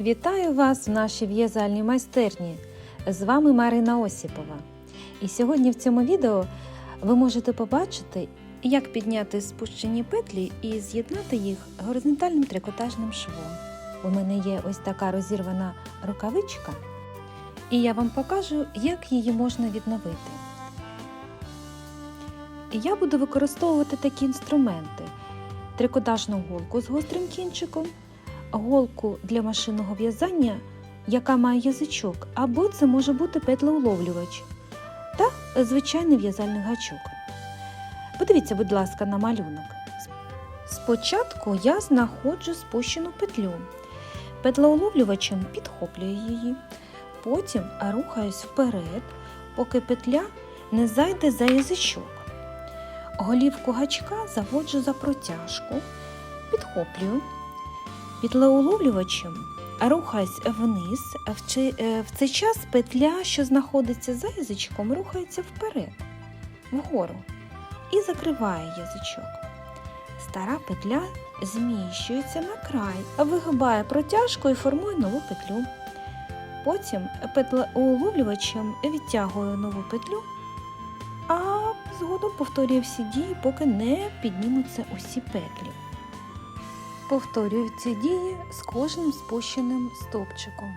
Вітаю вас в нашій в'язальній майстерні. З вами Марина Осіпова. І сьогодні в цьому відео ви можете побачити, як підняти спущені петлі і з'єднати їх горизонтальним трикотажним швом. У мене є ось така розірвана рукавичка, і я вам покажу, як її можна відновити. Я буду використовувати такі інструменти: трикотажну голку з гострим кінчиком, голку для машинного в'язання, яка має язичок, або це може бути петлеуловлювач та звичайний в'язальний гачок. Подивіться, будь ласка, на малюнок. Спочатку я знаходжу спущену петлю. Петлеуловлювачем підхоплюю її, потім рухаюсь вперед, поки петля не зайде за язичок. Голівку гачка заводжу за протяжку, підхоплюю, петлеуловлювачем рухаюсь вниз. Е, в цей час петля, що знаходиться за язичком, рухається вперед, вгору і закриває язичок. Стара петля зміщується на край, вигибає протяжку і формує нову петлю. Потім петлеуловлювачем відтягую нову петлю, а згодом повторюю всі дії, поки не піднімуться усі петлі. Повторюю ці дії з кожним спущеним стовпчиком.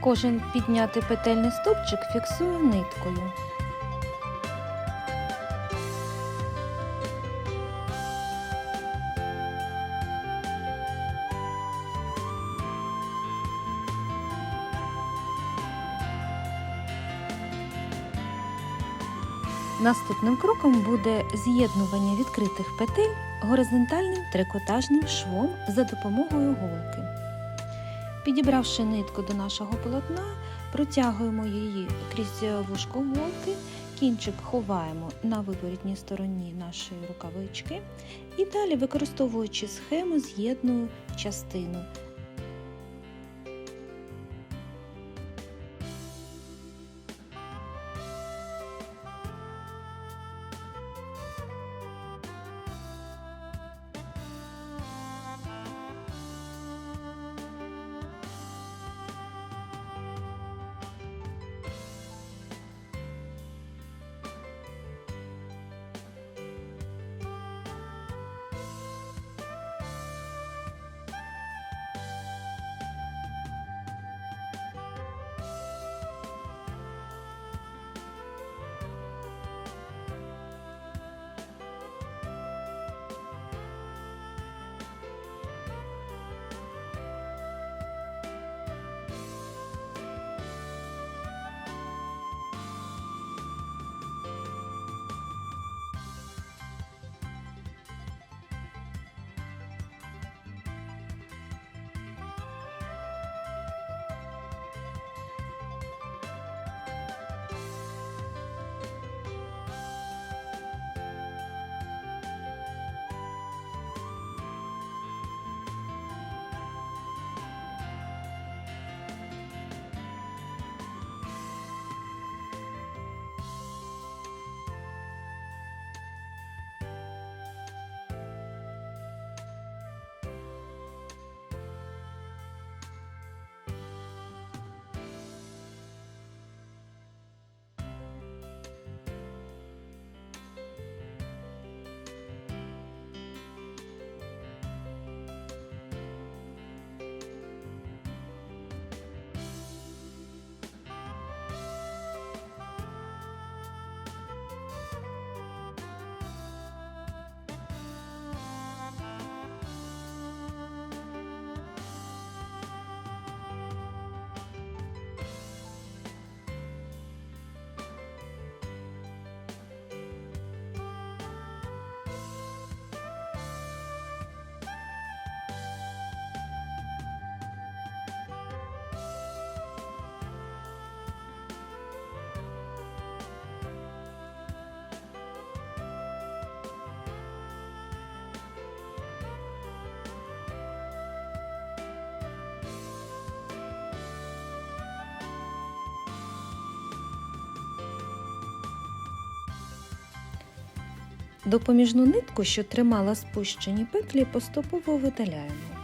Кожен піднятий петельний стовпчик фіксую ниткою. Наступним кроком буде з'єднування відкритих петель горизонтальним трикотажним швом за допомогою голки. Підібравши нитку до нашого полотна, протягуємо її крізь вушко голки, кінчик ховаємо на виворітній стороні нашої рукавички і далі, використовуючи схему, з'єдную частину. Допоміжну нитку, що тримала спущені петлі, поступово видаляємо.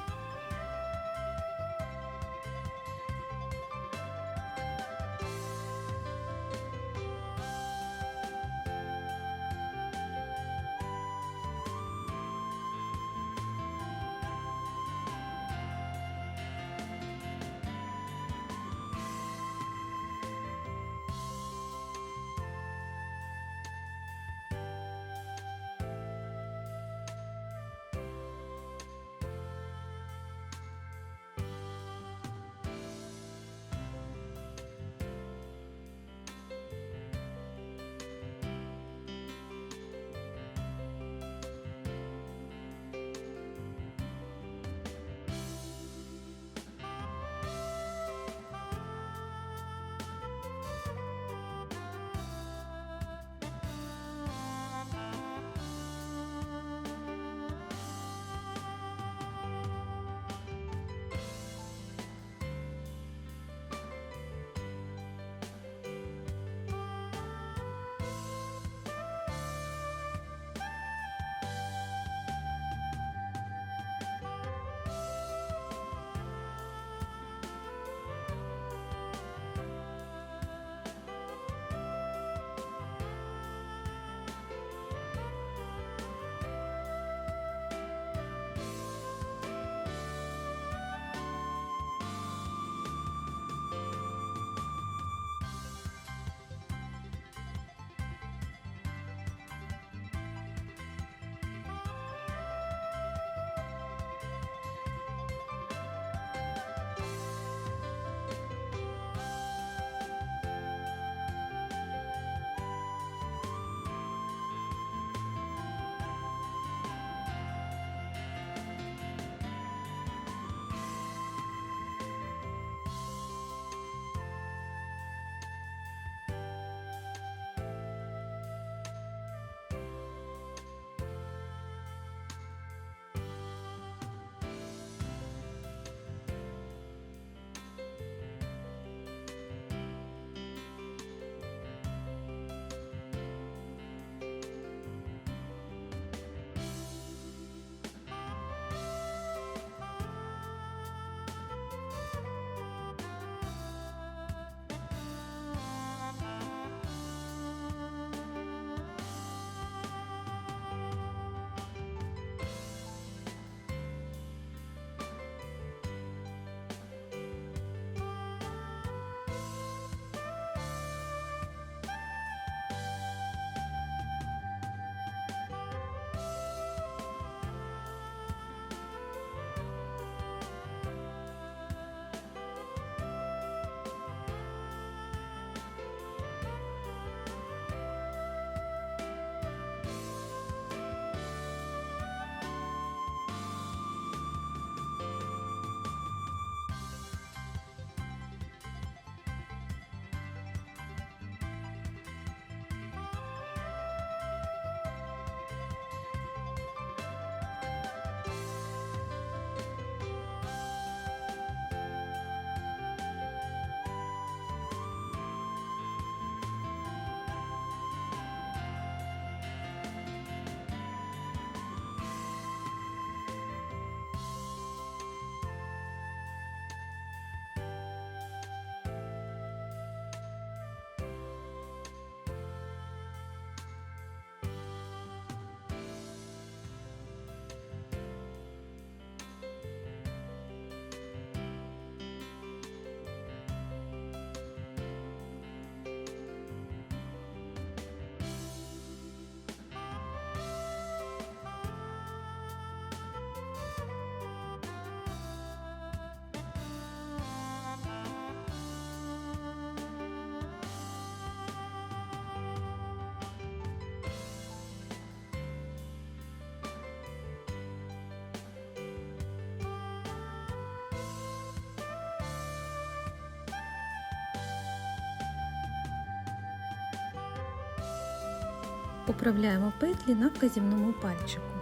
Поправляємо петлі на вказівному пальчику.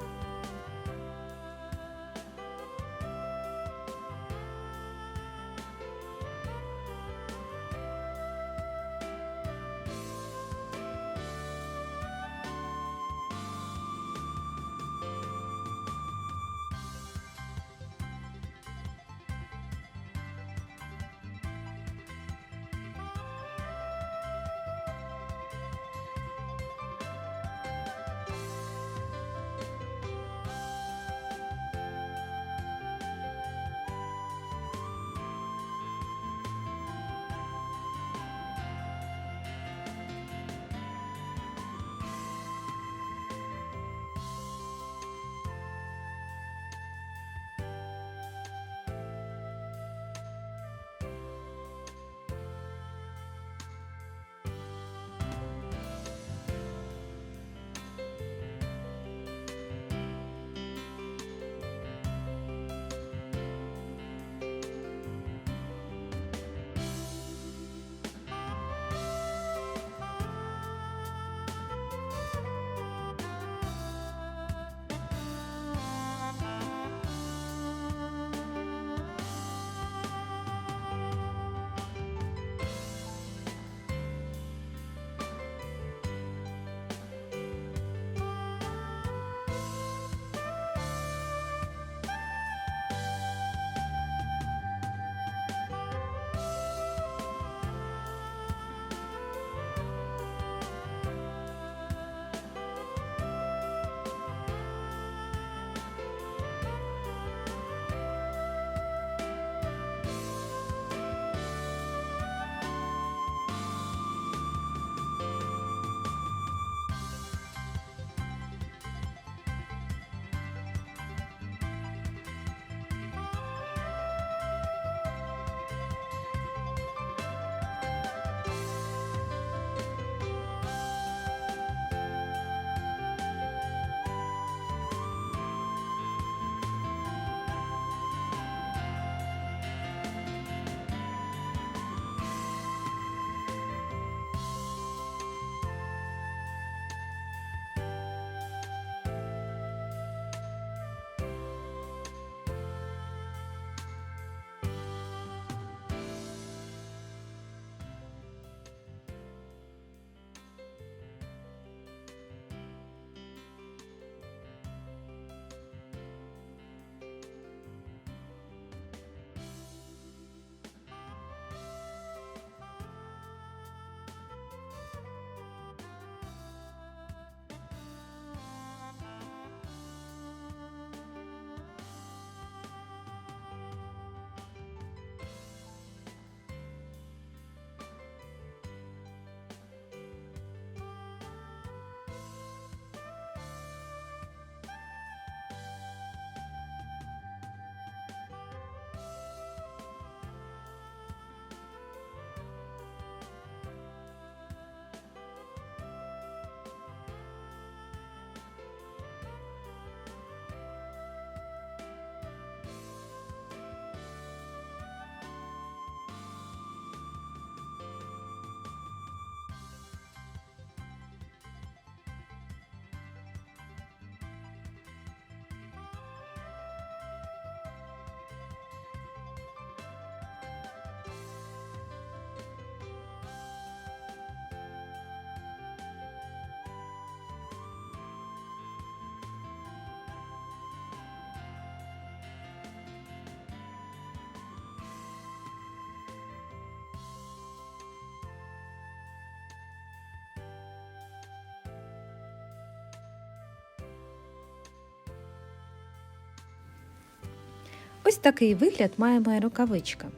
Ось такий вигляд має моя рукавичка.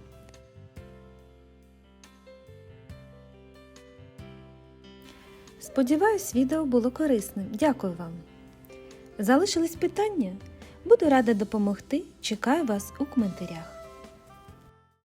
Сподіваюсь, відео було корисним. Дякую вам. Залишились питання? Буду рада допомогти. Чекаю вас у коментарях.